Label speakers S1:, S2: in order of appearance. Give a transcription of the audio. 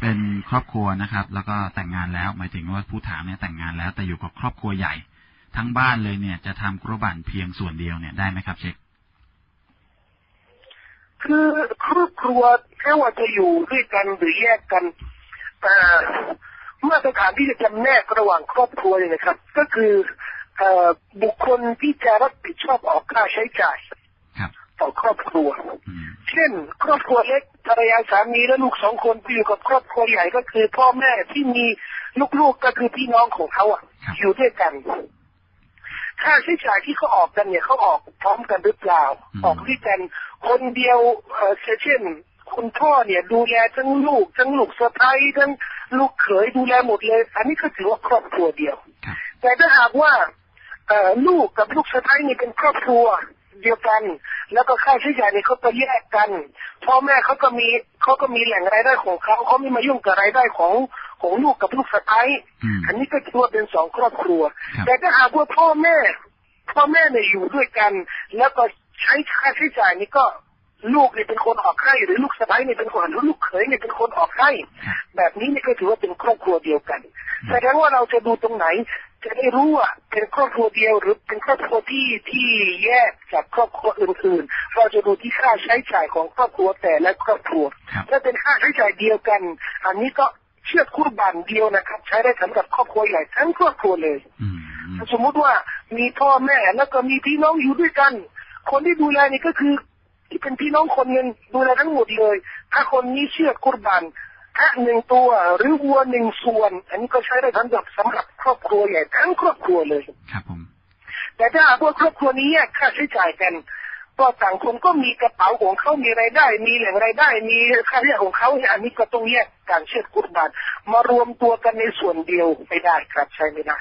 S1: เป็นครอบครัวนะครับ แล้วก็แต่งงานแล้ว หมายถึงว่าผู้ถามเนี่ยแต่งงานแล้ว แต่อยู่กับครอบครัวใหญ่ ทั้งบ้านเลยเนี่ย จะทำกุรบันเพียงส่วนเดียวเนี่ยได้ไหมครับเชค
S2: คือครอบครัวแค่ว่าจะอยู่ด้วยกันหรือแยกกันแต่มาตรฐานที่จะจำแนกระหว่างครอบครัวเนี่ยนะครับ ก็คือเอ่อบุคคลที่จะรับผิดชอบออกค่าใช้จ่าย
S1: ครับ
S2: ต่อครอบครัว
S1: อืม
S2: เช่น ครอบครัวเล็กภรรยาสามีและลูกสองคนไปอยู่กับครอบครัวใหญ่ก็คือ พ่อแม่ที่มีลูกๆก็คือพี่น้องของเขาอะ
S1: ครับ
S2: อยู่ด้วยกัน ค่าใช้จ่ายที่เขาออกกันเนี่ยเขาออกพร้อมกันหรือเปล่า ออกด้วยกัน คนเดียวเอ่อเช่นคุณพ่อเนี่ยดูแลทั้งลูกทั้งลูกสะใภ้ทั้งลูกเขยดูแลหมดเลย อันนี้ก็ถือว่าครอบครัวเดียว
S1: ครับ
S2: แต่ถ้าหากว่าเอ่อลูกกับลูกสะใภ้นี่เป็นครอบครัว เดียวกัน แล้วก็ค่าใช้จ่ายเนี่ยเขาก็แยกกันพ่อแม่เขาก็มีเขาก็มีแหล่งรายได้ของเขาเขาไม่มายุ่งกับรายได้ของของลูกกับลูกสะใภ้
S1: อืม
S2: อันนี้ก็ถือว่าเป็นสองครอบครัว
S1: ครับ
S2: แต่ถ้าหากว่าพ่อแม่ พ่อแม่เนี่ยอยู่ด้วยกัน แล้วก็ใช้ค่าใช้จ่ายนี่ก็ ลูกเนี่ยเป็นคนออกให้หรือลูกสะใภ้เนี่ยเป็นคนหรือลูกเขยเนี่ยเป็นคนออกให้
S1: ครับ
S2: แบบนี้นี่ก็ถือว่าเป็นครอบครัวเดียวกันแสดงว่าเราจะดูตรงไหน จะได้รู้ว่าเป็นครอบครัวเดียวหรือเป็นครอบครัวที่ที่แยกจากครอบครัวอื่นๆ เราจะดูที่ค่าใช้จ่ายของครอบครัวแต่ละครอบครัว
S1: ครับ
S2: ถ้าเป็นค่าใช้จ่ายเดียวกัน อันนี้ก็เชือดคุรบันเดียวนะครับ ใช้ได้สำหรับครอบครัวใหญ่ทั้งครอบครัวเลย
S1: อืมอืม
S2: สมมุติว่ามีพ่อแม่แล้วก็มีพี่น้องอยู่ด้วยกัน คนที่ดูแลนี่ก็คือ ที่เป็นพี่น้องคนหนึ่งดูแลทั้งหมดเลยถ้าคนนี้เชื่อกุรบันแพะหนึ่งตัวหรือวัวหนึ่งส่วน อันนี้ก็ใช้ได้สำหรับสำหรับครอบครัวใหญ่ทั้งครอบครัวเลย
S1: ครับผม
S2: แต่ถ้าหากว่าครอบครัวนี้แยกค่าใช้จ่ายกันก็ต่างคนก็มีกระเป๋าของเขามีรายได้ มีแหล่งรายได้ มีค่าใช้จ่ายของเขาเนี่ยอันนี้ก็ต้องแยกการเชื่อกุรบันมารวมตัวกันในส่วนเดียวไม่ได้ครับใช้ไม่ได้